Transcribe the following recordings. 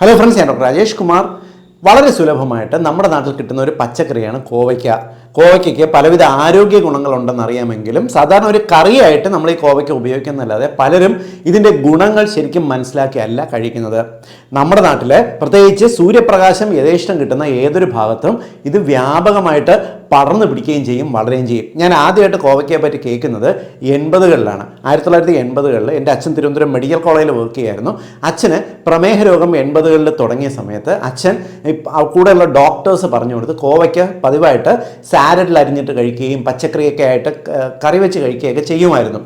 Hello friends ഞാൻ doctor Rajesh Kumar. വളരെ സുലഭമായിട്ട് നമ്മുടെ നാട്ടിൽ കിട്ടുന്ന ഒരു പച്ചക്കറിയാണ് കോവയ്ക്ക. കോവയ്ക്കയ്ക്ക് പലവിധ ആരോഗ്യ ഗുണങ്ങളുണ്ടെന്ന് അറിയാമെങ്കിലും സാധാരണ ഒരു കറിയായിട്ട് നമ്മൾ ഈ കോവയ്ക്ക ഉപയോഗിക്കുന്നതല്ലാതെ പലരും ഇതിന്റെ ഗുണങ്ങൾ ശരിക്കും മനസ്സിലാക്കിയല്ല കഴിക്കുന്നത്. നമ്മുടെ നാട്ടിൽ പ്രത്യേകിച്ച് സൂര്യപ്രകാശം യഥേഷ്ടം കിട്ടുന്ന ഏതൊരു ഭാഗത്തും ഇത് വ്യാപകമായിട്ട് പടർന്നു പിടിക്കുകയും ചെയ്യും വളരുകയും ചെയ്യും. ഞാൻ ആദ്യമായിട്ട് കോവയ്ക്കയെ പറ്റി കേൾക്കുന്നത് എൺപതുകളിലാണ്. ആയിരത്തി തൊള്ളായിരത്തി എൺപതുകളിൽ എന്റെ അച്ഛൻ തിരുവനന്തപുരം മെഡിക്കൽ കോളേജിൽ വർക്ക് ചെയ്യായിരുന്നു അച്ഛന് പ്രമേഹ രോഗം എൺപതുകളിൽ തുടങ്ങിയ സമയത്ത് അച്ഛൻ കൂടെയുള്ള ഡോക്ടേഴ്സ് പറഞ്ഞു കൊടുത്ത് കോവയ്ക്ക് പതിവായിട്ട് സാലഡിൽ അരിഞ്ഞിട്ട് കഴിക്കുകയും പച്ചക്കറിയൊക്കെ ആയിട്ട് കറി വെച്ച് കഴിക്കുകയൊക്കെ ചെയ്യുമായിരുന്നു.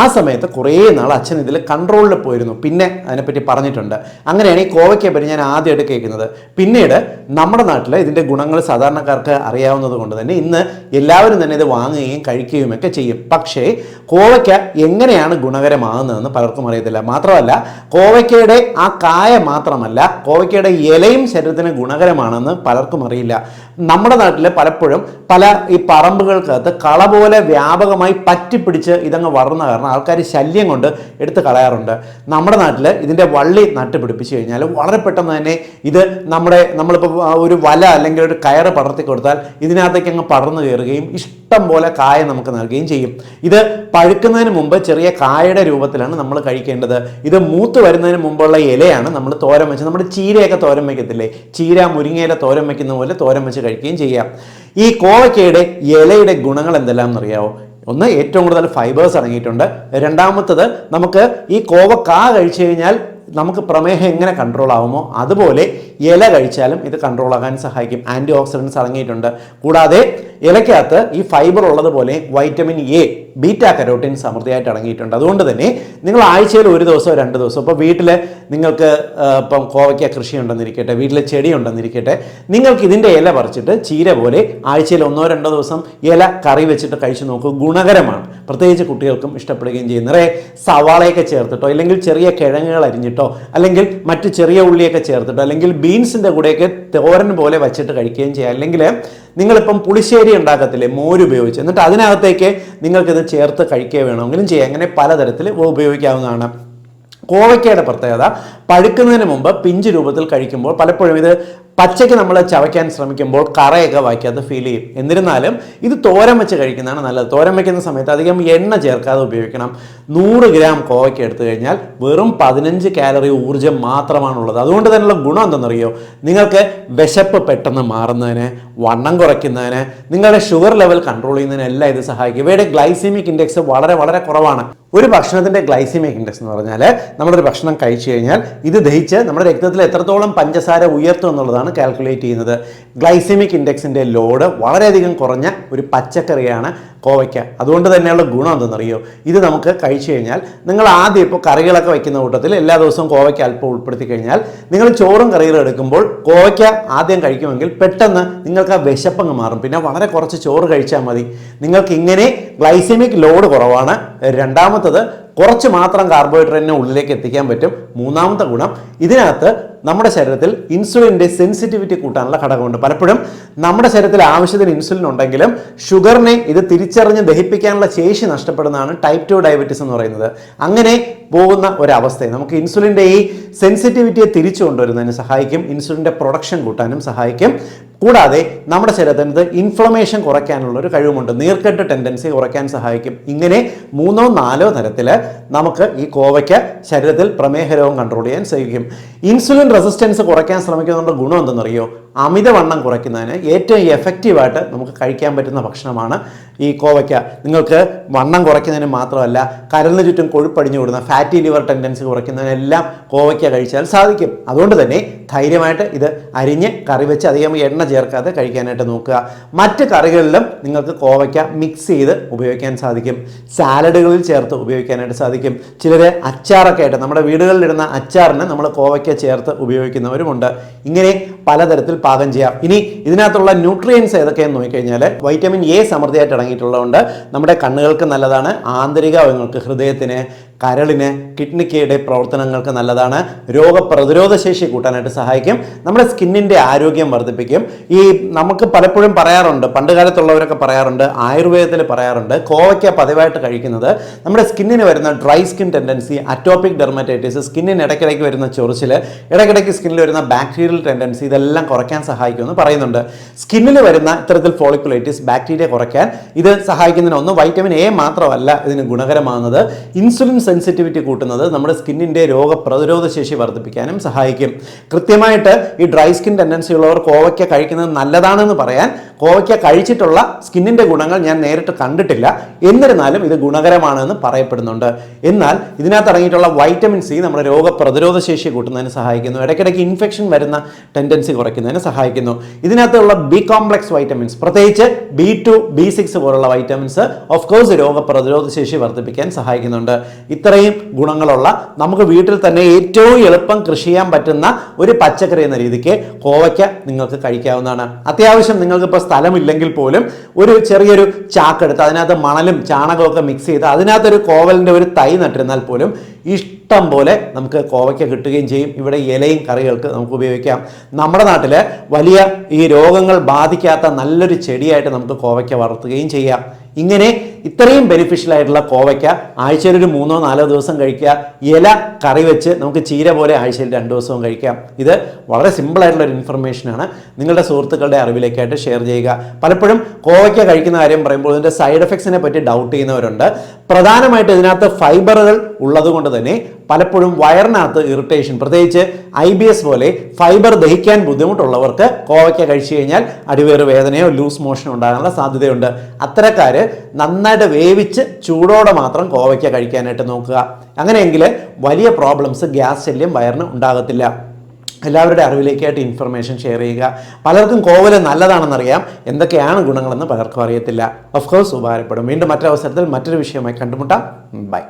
ആ സമയത്ത് കുറേ നാൾ അച്ഛൻ ഇതിൽ കൺട്രോളിൽ പോയിരുന്നു. പിന്നെ അതിനെപ്പറ്റി പറഞ്ഞിട്ടുണ്ട്. അങ്ങനെയാണ് ഈ കോവയ്ക്കയെ പറ്റി ഞാൻ ആദ്യമായിട്ട് കേൾക്കുന്നത്. പിന്നീട് നമ്മുടെ നാട്ടിൽ ഇതിന്റെ ഗുണങ്ങൾ സാധാരണക്കാർക്ക് അറിയാവുന്നത് കൊണ്ട് തന്നെ ഇന്ന് എല്ലാവരും തന്നെ ഇത് വാങ്ങുകയും കഴിക്കുകയും ഒക്കെ ചെയ്യും. പക്ഷേ കോവയ്ക്ക എങ്ങനെയാണ് ഗുണകരമാകുന്നതെന്ന് പലർക്കും അറിയത്തില്ല. മാത്രമല്ല കോവയ്ക്കയുടെ ആ കായ മാത്രമല്ല കോവയ്ക്കയുടെ ഇലയും ശരീരത്തിന് ഗുണകരമാണെന്ന് പലർക്കും അറിയില്ല. നമ്മുടെ നാട്ടിൽ പലപ്പോഴും പല ഈ പറമ്പുകൾക്കകത്ത് കള പോലെ വ്യാപകമായി പറ്റിപ്പിടിച്ച് ഇതങ്ങ് വളർന്ന കാരണം ആൾക്കാർ ശല്യം കൊണ്ട് എടുത്ത് കളയാറുണ്ട്. നമ്മുടെ നാട്ടിൽ ഇതിന്റെ വള്ളി നട്ട് പിടിപ്പിച്ച് കഴിഞ്ഞാൽ വളരെ പെട്ടെന്ന് തന്നെ ഇത് നമ്മുടെ നമ്മളിപ്പോൾ ഒരു വല അല്ലെങ്കിൽ ഒരു കയറ് പടർത്തി കൊടുത്താൽ ഇതിനകത്തേക്ക് അങ്ങ് പടർന്നു കയറുകയും ഇഷ്ടം പോലെ കായ നമുക്ക് നൽകുകയും ചെയ്യും. ഇത് പഴുക്കുന്നതിന് മുമ്പ് ചെറിയ കായയുടെ രൂപത്തിലാണ് നമ്മൾ കഴിക്കേണ്ടത്. ഇത് മൂത്ത് വരുന്നതിന് മുമ്പുള്ള ഇലയാണ് നമ്മൾ തോരൻ വെച്ച് നമ്മുടെ ചീരയൊക്കെ തോരൻ വയ്ക്കത്തില്ലേ ചീര മുരിങ്ങയില തോരൻ വയ്ക്കുന്ന പോലെ തോരൻ വെച്ച് കഴിക്കുകയും ചെയ്യാം. ഈ കോവയ്ക്കയുടെ ഇലയുടെ ഗുണങ്ങൾ എന്തെല്ലാം എന്നറിയാവോ ഒന്ന് ഏറ്റവും കൂടുതൽ ഫൈബേഴ്സ് അടങ്ങിയിട്ടുണ്ട്. രണ്ടാമത്തത് നമുക്ക് ഈ കോവക്കാ കഴിച്ചു കഴിഞ്ഞാൽ നമുക്ക് പ്രമേഹം എങ്ങനെ കൺട്രോൾ ആവുമോ? അതുപോലെ ഇല കഴിച്ചാലും ഇത് കൺട്രോൾ ആകാൻ സഹായിക്കും. ആന്റി ഓക്സിഡൻസ് അടങ്ങിയിട്ടുണ്ട്. കൂടാതെ ഇലയ്ക്കകത്ത് ഈ ഫൈബർ ഉള്ളതുപോലെ വൈറ്റമിൻ എ ബീറ്റ കരോട്ടിൻ സമൃദ്ധിയായിട്ട് അടങ്ങിയിട്ടുണ്ട്. അതുകൊണ്ട് തന്നെ നിങ്ങൾ ആഴ്ചയിൽ ഒരു ദിവസമോ രണ്ട് ദിവസമോ ഇപ്പോൾ വീട്ടിൽ നിങ്ങൾക്ക് ഇപ്പം കോവയ്ക്ക കൃഷി ഉണ്ടെന്നിരിക്കട്ടെ വീട്ടിലെ ചെടി ഉണ്ടെന്നിരിക്കട്ടെ നിങ്ങൾക്ക് ഇതിന്റെ ഇല പറിച്ചിട്ട് ചീര പോലെ ആഴ്ചയിൽ ഒന്നോ രണ്ടോ ദിവസം ഇല കറി വെച്ചിട്ട് കഴിച്ചു നോക്കുക ഗുണകരമാണ്. പ്രത്യേകിച്ച് കുട്ടികൾക്കും ഇഷ്ടപ്പെടുകയും ചെയ്യും. നിറയെ സവാളയൊക്കെ ചേർത്തിട്ടോ അല്ലെങ്കിൽ ചെറിയ കിഴങ്ങുകൾ അരിഞ്ഞിട്ടോ അല്ലെങ്കിൽ മറ്റു ചെറിയ ഉള്ളിയൊക്കെ ചേർത്തിട്ടോ അല്ലെങ്കിൽ ബീൻസിന്റെ കൂടെയൊക്കെ തോരൻ പോലെ വെച്ചിട്ട് കഴിക്കുകയും ചെയ്യാം. അല്ലെങ്കിൽ നിങ്ങളിപ്പം പുളിശ്ശേരി ഉണ്ടാക്കത്തില്ലേ? മോര് ഉപയോഗിച്ച്. എന്നിട്ട് അതിനകത്തേക്ക് നിങ്ങൾക്കിത് ചേർത്ത് കഴിക്കുക വേണമെങ്കിലും ചെയ്യാം. അങ്ങനെ പലതരത്തിൽ ഉപയോഗിക്കാവുന്നതാണ്. കോവയ്ക്കയുടെ പ്രത്യേകത പഴുക്കുന്നതിന് മുമ്പ് പിഞ്ച് രൂപത്തിൽ കഴിക്കുമ്പോൾ പലപ്പോഴും ഇത് പച്ചയ്ക്ക് നമ്മൾ ചവയ്ക്കാൻ ശ്രമിക്കുമ്പോൾ കറയൊക്കെ വായിക്കാതെ ഫീൽ ചെയ്യും. എന്നിരുന്നാലും ഇത് തോരൻ വെച്ച് കഴിക്കുന്നതാണ് നല്ലത്. തോരൻ വയ്ക്കുന്ന സമയത്ത് അധികം എണ്ണ ചേർക്കാതെ ഉപയോഗിക്കണം. നൂറ് ഗ്രാം കോവയ്ക്ക് എടുത്തു കഴിഞ്ഞാൽ വെറും പതിനഞ്ച് കാലറി ഊർജം മാത്രമാണുള്ളത് അതുകൊണ്ട് തന്നെയുള്ള ഗുണം എന്തെന്നറിയോ? നിങ്ങൾക്ക് വിശപ്പ് പെട്ടെന്ന് മാറുന്നതിന് വണ്ണം കുറയ്ക്കുന്നതിന് നിങ്ങളുടെ ഷുഗർ ലെവൽ കൺട്രോൾ ചെയ്യുന്നതിനെല്ലാം ഇത് സഹായിക്കും. ഇവയുടെ ഗ്ലൈസിമിക് ഇൻഡെക്സ് വളരെ വളരെ കുറവാണ്. ഒരു ഭക്ഷണത്തിന്റെ ഗ്ലൈസിമിക് ഇൻഡെക്സ് എന്ന് പറഞ്ഞാൽ നമ്മളൊരു ഭക്ഷണം കഴിച്ചു കഴിഞ്ഞാൽ ഇത് ദഹിച്ച് നമ്മുടെ രക്തത്തിൽ എത്രത്തോളം പഞ്ചസാര ഉയർത്തും എന്നുള്ളതാണ് കാൽക്കുലേറ്റ് ചെയ്യുന്നത്. ഗ്ലൈസിമിക് ഇൻഡെക്സിന്റെ ലോഡ് വളരെയധികം കുറഞ്ഞ ഒരു പച്ചക്കറിയാണ് കോവയ്ക്ക. അതുകൊണ്ട് തന്നെയുള്ള ഗുണം എന്തെന്നറിയോ? ഇത് നമുക്ക് കഴിച്ചു കഴിഞ്ഞാൽ നിങ്ങൾ ആദ്യം ഇപ്പോൾ കറികളൊക്കെ വയ്ക്കുന്ന കൂട്ടത്തിൽ എല്ലാ ദിവസവും കോവയ്ക്ക അല്പം ഉൾപ്പെടുത്തി കഴിഞ്ഞാൽ നിങ്ങൾ ചോറും കറികളും എടുക്കുമ്പോൾ കോവയ്ക്ക ആദ്യം കഴിക്കുമെങ്കിൽ പെട്ടെന്ന് നിങ്ങൾക്ക് ആ വിശപ്പങ്ങ് മാറും. പിന്നെ വളരെ കുറച്ച് ചോറ് കഴിച്ചാൽ മതി. നിങ്ങൾക്ക് ഇങ്ങനെ ഗ്ലൈസെമിക് ലോഡ് കുറവാണ്. രണ്ടാമത്തത് കുറച്ച് മാത്രം കാർബോഹൈഡ്രേറ്റിനെ ഉള്ളിലേക്ക് എത്തിക്കാൻ പറ്റും. മൂന്നാമത്തെ ഗുണം ഇതിനകത്ത് നമ്മുടെ ശരീരത്തിൽ ഇൻസുലിന്റെ സെൻസിറ്റിവിറ്റി കൂട്ടാനുള്ള ഘടകമുണ്ട്. പലപ്പോഴും നമ്മുടെ ശരീരത്തിൽ ആവശ്യത്തിന് ഇൻസുലിൻ ഉണ്ടെങ്കിലും ഷുഗറിനെ ഇത് തിരിച്ചറിഞ്ഞ് ദഹിപ്പിക്കാനുള്ള ശേഷി നഷ്ടപ്പെടുന്നതാണ് ടൈപ്പ് ടു ഡയബറ്റീസ് എന്ന് പറയുന്നത്. അങ്ങനെ പോകുന്ന ഒരവസ്ഥയെ നമുക്ക് ഇൻസുലിന്റെ ഈ സെൻസിറ്റിവിറ്റിയെ തിരിച്ചു കൊണ്ടുവരുന്നതിന് സഹായിക്കും. ഇൻസുലിന്റെ പ്രൊഡക്ഷൻ കൂട്ടാനും സഹായിക്കും. കൂടാതെ നമ്മുടെ ശരീരത്തിന് ഇൻഫ്ലമേഷൻ കുറയ്ക്കാനുള്ള ഒരു കഴിവുമുണ്ട്. നീർക്കെട്ട് ടെൻഡൻസി കുറയ്ക്കാൻ സഹായിക്കും. ഇങ്ങനെ മൂന്നോ നാലോ തരത്തിൽ നമുക്ക് ഈ കോവയ്ക്ക് ശരീരത്തിൽ പ്രമേഹ രോഗം കൺട്രോൾ ചെയ്യാൻ സഹായിക്കും. ഇൻസുലിൻ റെസിസ്റ്റൻസ് കുറയ്ക്കാൻ ശ്രമിക്കുന്നതുകൊണ്ട് ഗുണം എന്തെന്നറിയോ? അമിതവണ്ണം കുറയ്ക്കുന്നതിന് ഏറ്റവും എഫക്റ്റീവായിട്ട് നമുക്ക് കഴിക്കാൻ പറ്റുന്ന ഭക്ഷണമാണ് ഈ കോവയ്ക്ക. നിങ്ങൾക്ക് വണ്ണം കുറയ്ക്കുന്നതിന് മാത്രമല്ല കരലിന് ചുറ്റും കൊഴുപ്പടിഞ്ഞു കൂടുന്ന ഫാറ്റി ലിവർ ടെൻഡൻസി കുറയ്ക്കുന്നതിനെല്ലാം കോവയ്ക്ക കഴിച്ചാൽ സാധിക്കും. അതുകൊണ്ട് തന്നെ ധൈര്യമായിട്ട് ഇത് അരിഞ്ഞ് കറി വെച്ച് അധികം എണ്ണ ചേർക്കാതെ കഴിക്കാനായിട്ട് നോക്കുക. മറ്റ് കറികളിലും നിങ്ങൾക്ക് കോവയ്ക്ക മിക്സ് ചെയ്ത് ഉപയോഗിക്കാൻ സാധിക്കും. സാലഡുകളിൽ ചേർത്ത് ഉപയോഗിക്കാനായിട്ട് സാധിക്കും. ചിലർ അച്ചാറൊക്കെ ആയിട്ട് നമ്മുടെ വീടുകളിലിടുന്ന അച്ചാറിന് നമ്മൾ കോവയ്ക്ക ചേർത്ത് ഉപയോഗിക്കുന്നവരുമുണ്ട്. ഇങ്ങനെ പലതരത്തിൽ പാകം ചെയ്യാം. ഇനി ഇതിനകത്തുള്ള ന്യൂട്രിയൻസ് ഏതൊക്കെയെന്ന് നോക്കിക്കഴിഞ്ഞാൽ വൈറ്റമിൻ എ സമൃദ്ധിയായിട്ട് അടങ്ങിയിട്ടുള്ളതുകൊണ്ട് നമ്മുടെ കണ്ണുകൾക്ക് നല്ലതാണ്. ആന്തരിക അവയവങ്ങൾക്ക് ഹൃദയത്തിന് കരളിന് കിഡ്നിക്കയുടെ പ്രവർത്തനങ്ങൾക്ക് നല്ലതാണ്. രോഗപ്രതിരോധ ശേഷി കൂട്ടാനായിട്ട് സഹായിക്കും. നമ്മുടെ സ്കിന്നിന്റെ ആരോഗ്യം വർദ്ധിപ്പിക്കും. ഈ നമുക്ക് പലപ്പോഴും പറയാറുണ്ട് പണ്ട് കാലത്തുള്ളവരൊക്കെ പറയാറുണ്ട് ആയുർവേദത്തിൽ പറയാറുണ്ട് കോവയ്ക്ക പതിവായിട്ട് കഴിക്കുന്നത്. നമ്മുടെ സ്കിന്നിന് വരുന്ന dry skin tendency atopic dermatitis സ്കിന്നിന് ഇടയ്ക്കിടയ്ക്ക് വരുന്ന ചൊറിച്ചിൽ ഇടയ്ക്കിടയ്ക്ക് സ്കിന്നിൽ വരുന്ന ബാക്ടീരിയൽ ടെൻഡൻസി ഇതെല്ലാം കുറയ്ക്കാൻ സഹായിക്കുമെന്ന് പറയുന്നുണ്ട്. സ്കിന്നിൽ വരുന്ന ഇത്തരത്തിൽ ഫോളിക്കുലൈറ്റിസ് ബാക്ടീരിയ കുറയ്ക്കാൻ ഇത് സഹായിക്കുന്നതിന് ഒന്ന് വൈറ്റമിൻ എ മാത്രമല്ല ഇതിന് ഗുണകരമാകുന്നത്. ഇൻസുലിൻ സെൻസിറ്റിവിറ്റി കൂട്ടുന്നത് നമ്മുടെ സ്കിന്നിന്റെ രോഗപ്രതിരോധ ശേഷി വർദ്ധിപ്പിക്കാനും സഹായിക്കും. കൃത്യമായിട്ട് ഈ ഡ്രൈ സ്കിൻ ടെൻഡൻസി ഉള്ളവർ കോവയ്ക്ക കഴിക്കുന്നത് നല്ലതാണെന്ന് പറയാൻ കോവയ്ക്ക കഴിച്ചിട്ടുള്ള സ്കിന്നിന്റെ ഗുണങ്ങൾ ഞാൻ നേരിട്ട് കണ്ടിട്ടില്ല. എന്നിരുന്നാലും ഇത് ഗുണകരമാണെന്ന് പറയപ്പെടുന്നുണ്ട്. എന്നാൽ ഇതിനകത്ത് അടങ്ങിയിട്ടുള്ള വൈറ്റമിൻ സി നമ്മുടെ രോഗപ്രതിരോധ ശേഷി കൂട്ടുന്നതിന് സഹായിക്കുന്നു. ഇടയ്ക്കിടയ്ക്ക് ഇൻഫെക്ഷൻ വരുന്ന ടെൻഡൻസി കുറയ്ക്കുന്നതിന് സഹായിക്കുന്നു. ഇതിനകത്തുള്ള ബി കോംപ്ലക്സ് വൈറ്റമിൻസ് പ്രത്യേകിച്ച് ബി ടു ബി സിക്സ് പോലുള്ള വൈറ്റമിൻസ് ഓഫ് കോഴ്സ് രോഗപ്രതിരോധ ശേഷി വർദ്ധിപ്പിക്കാൻ സഹായിക്കുന്നുണ്ട്. ഇത്രയും ഗുണങ്ങളുള്ള നമുക്ക് വീട്ടിൽ തന്നെ ഏറ്റവും എളുപ്പം കൃഷി ചെയ്യാൻ പറ്റുന്ന ഒരു പച്ചക്കറി എന്ന രീതിക്ക് കോവയ്ക്ക നിങ്ങൾക്ക് കഴിക്കാവുന്നതാണ്. അത്യാവശ്യം നിങ്ങൾക്ക് ഇപ്പോൾ സ്ഥലമില്ലെങ്കിൽ പോലും ഒരു ചെറിയൊരു ചാക്കെടുത്ത് അതിനകത്ത് മണലും ചാണകമൊക്കെ മിക്സ് ചെയ്ത് അതിനകത്തൊരു കോവലിന്റെ ഒരു തൈ നട്ടിരുന്നാൽ പോലും ഇഷ്ടം പോലെ നമുക്ക് കോവയ്ക്ക കിട്ടുകയും ചെയ്യും. ഇവിടെ ഇലയും കറികൾക്ക് നമുക്ക് ഉപയോഗിക്കാം. നമ്മുടെ നാട്ടിൽ വലിയ ഈ രോഗങ്ങൾ ബാധിക്കാത്ത നല്ലൊരു ചെടിയായിട്ട് നമുക്ക് കോവയ്ക്ക വളർത്തുകയും ചെയ്യാം. ഇങ്ങനെ ഇത്രയും ബെനിഫിഷ്യൽ ആയിട്ടുള്ള കോവയ്ക്ക ആഴ്ചയിൽ ഒരു മൂന്നോ നാലോ ദിവസം കഴിക്കുക. ഇല കറി വെച്ച് നമുക്ക് ചീര പോലെ ആഴ്ചയിൽ രണ്ട് ദിവസവും കഴിക്കാം. ഇത് വളരെ സിമ്പിൾ ആയിട്ടുള്ള ഒരു ഇൻഫർമേഷനാണ് നിങ്ങളുടെ സുഹൃത്തുക്കളുടെ അറിവിലേക്കായിട്ട് ഷെയർ ചെയ്യുക. പലപ്പോഴും കോവയ്ക്ക കഴിക്കുന്ന കാര്യം പറയുമ്പോൾ ഇതിന്റെ സൈഡ് എഫക്ട്സിനെ പറ്റി ഡൗട്ട് ചെയ്യുന്നവരുണ്ട്. പ്രധാനമായിട്ട് ഇതിനകത്ത് ഫൈബറുകൾ ഉള്ളത് കൊണ്ട് തന്നെ പലപ്പോഴും വയറിനകത്ത് ഇറിറ്റേഷൻ പ്രത്യേകിച്ച് ഐ ബി എസ് പോലെ ഫൈബർ ദഹിക്കാൻ ബുദ്ധിമുട്ടുള്ളവർക്ക് കോവയ്ക്ക കഴിച്ചു കഴിഞ്ഞാൽ അടിവേറ് വേദനയോ ലൂസ് മോഷനോ ഉണ്ടാകാനുള്ള സാധ്യതയുണ്ട്. അത്തരക്കാർ നന്നായിട്ട് വേവിച്ച് ചൂടോടെ മാത്രം കോവയ്ക്ക കഴിക്കാനായിട്ട് നോക്കുക. അങ്ങനെയെങ്കിൽ വലിയ പ്രോബ്ലംസ് ഗ്യാസ് ശല്യം വയറിന് ഉണ്ടാകത്തില്ല. എല്ലാവരുടെ അറിവിലേക്കായിട്ട് ഇൻഫർമേഷൻ ഷെയർ ചെയ്യുക. പലർക്കും കോവൽ നല്ലതാണെന്നറിയാം. എന്തൊക്കെയാണ് ഗുണങ്ങളെന്ന് പലർക്കും അറിയത്തില്ല. ഓഫ് കോഴ്സ് ഉപകാരപ്പെടും. വീണ്ടും മറ്റൊരവസരത്തിൽ മറ്റൊരു വിഷയമായി കണ്ടുമുട്ടാം. ബൈ